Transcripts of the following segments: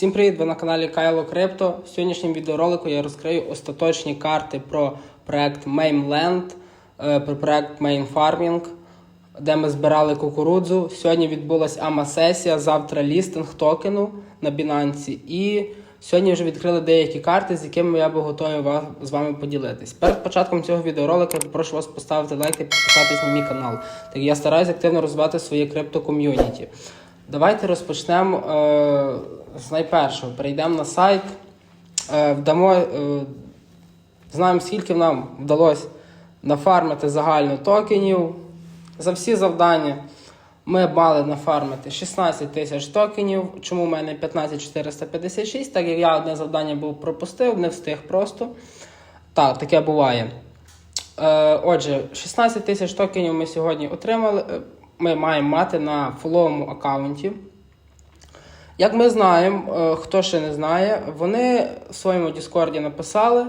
Всім привіт! Ви на каналі Кайло Крипто. В сьогоднішньому відеоролику я розкрию остаточні карти про проект Mainland, е, про проект Main Farming, де ми збирали кукурудзу. Сьогодні відбулася АМА-сесія, завтра лістинг токену на Binance. І сьогодні вже відкрили деякі карти, з якими я би готовий з вами поділитись. Перед початком цього відеоролика я попрошу вас поставити лайк і підписатись на мій канал. Так я стараюся активно розвивати своє крипто-ком'юніті. Давайте розпочнемо е, з найпершого. Перейдемо на сайт, е, вдамо, е, знаємо, скільки нам вдалося нафармити загально токенів. За всі завдання ми мали нафармити 16 тисяч токенів. Чому в мене 15456? Так як я одне завдання був пропустив, не встиг просто. Так, таке буває. Е, отже, 16 тисяч токенів ми сьогодні отримали. Ми маємо мати на фоловому аккаунті. Як ми знаємо, е, хто ще не знає, вони в своєму Діскорді написали.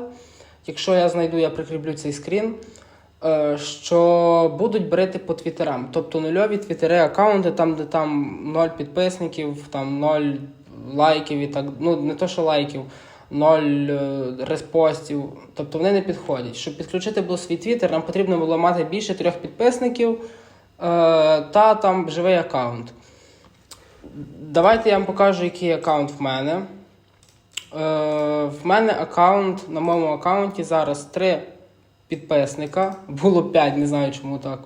Якщо я знайду, я прикріплю цей скрін. е, Що будуть брати по твіттерам. Тобто нульові твіттери аккаунти, там, де там 0 підписників, там 0 лайків і так. Ну, не то, що лайків, 0 е, респостів. Тобто вони не підходять. Щоб підключити був свій твіттер, нам потрібно було мати більше трьох підписників та там живий аккаунт. Давайте я вам покажу, який аккаунт в мене. Е, в мене аккаунт, на моєму аккаунті зараз 3 підписника. Було 5, не знаю чому так.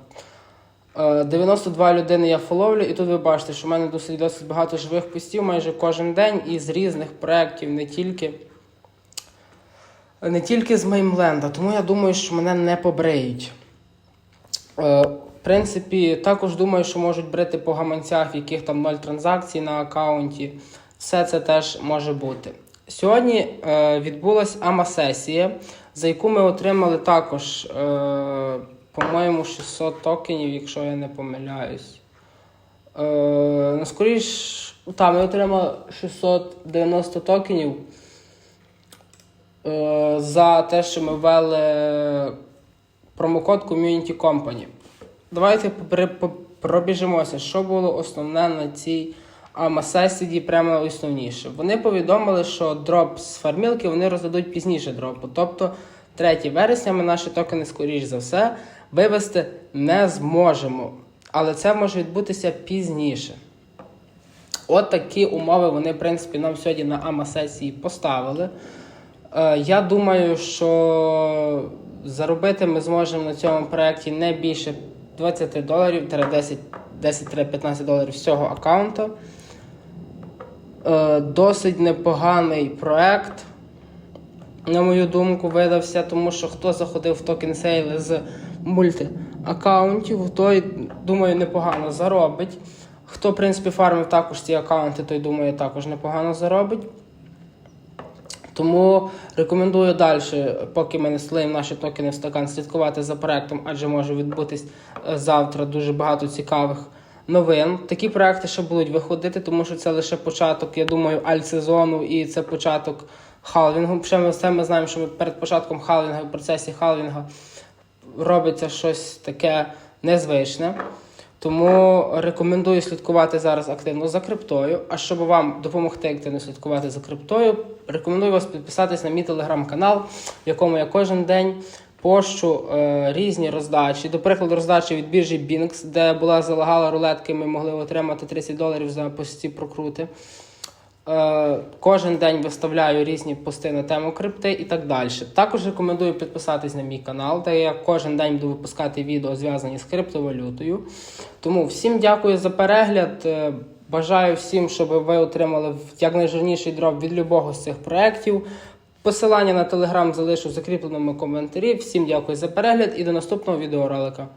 Е, 92 людини я фоловлю, і тут ви бачите, що в мене досить, досить багато живих постів майже кожен день із різних проєктів, не тільки, не тільки з Меймленда. Тому я думаю, що мене не побриють. Принципі, також думаю, що можуть брати по гаманцях, в яких там 0 транзакцій на аккаунті. Все це теж може бути. Сьогодні е, відбулася АМА-сесія, за яку ми отримали також, е, по-моєму, 600 токенів, якщо я не помиляюсь. Е, ну, скоріш, та, ми отримали 690 токенів е, за те, що ми ввели промокод Community Company. Давайте пробіжимося, що було основне на цій АМА-сесії, прямо основніше. Вони повідомили, що дроп з фармілки вони роздадуть пізніше дропу. Тобто 3 вересня ми наші токени, скоріш за все, вивести не зможемо. Але це може відбутися пізніше. От такі умови вони, в принципі, нам сьогодні на АМА-сесії поставили. Е, Я думаю, що заробити ми зможемо на цьому проєкті не більше 20 доларів, 10 10-15 доларів з цього аккаунту. Е, Досить непоганий проєкт, на мою думку, видався, тому що хто заходив в токен сейли з мульти-аккаунтів, той, думаю, непогано заробить. Хто, в принципі, фармив також ці аккаунти, той думаю, також непогано заробить. Тому рекомендую далі, поки ми не слиємо наші токени в стакан, слідкувати за проектом, адже може відбутись е, завтра дуже багато цікавих новин. Такі проекти ще будуть виходити, тому що це лише початок, я думаю, альт-сезону і це початок халвінгу. Ще ми все ми знаємо, що перед початком халвінга, в процесі халвінга робиться щось таке незвичне. Тому рекомендую слідкувати зараз активно за криптою. А щоб вам допомогти активно слідкувати за криптою, рекомендую вас підписатись на мій телеграм-канал, в якому я кожен день пощу е, різні роздачі. До прикладу, роздачі від біржі БІНКС, де була залагала рулетки, ми могли отримати 30 доларів за пості прокрути. Е, Кожен день виставляю різні пости на тему крипти і так далі. Також рекомендую підписатись на мій канал, де я кожен день буду випускати відео зв'язані з криптовалютою. Тому всім дякую за перегляд. Е, Бажаю всім, щоб ви отримали якнайжирніший дроп від любого з цих проєктів. Посилання на телеграм залишу в закріпленому коментарі. Всім дякую за перегляд і до наступного відеоролика.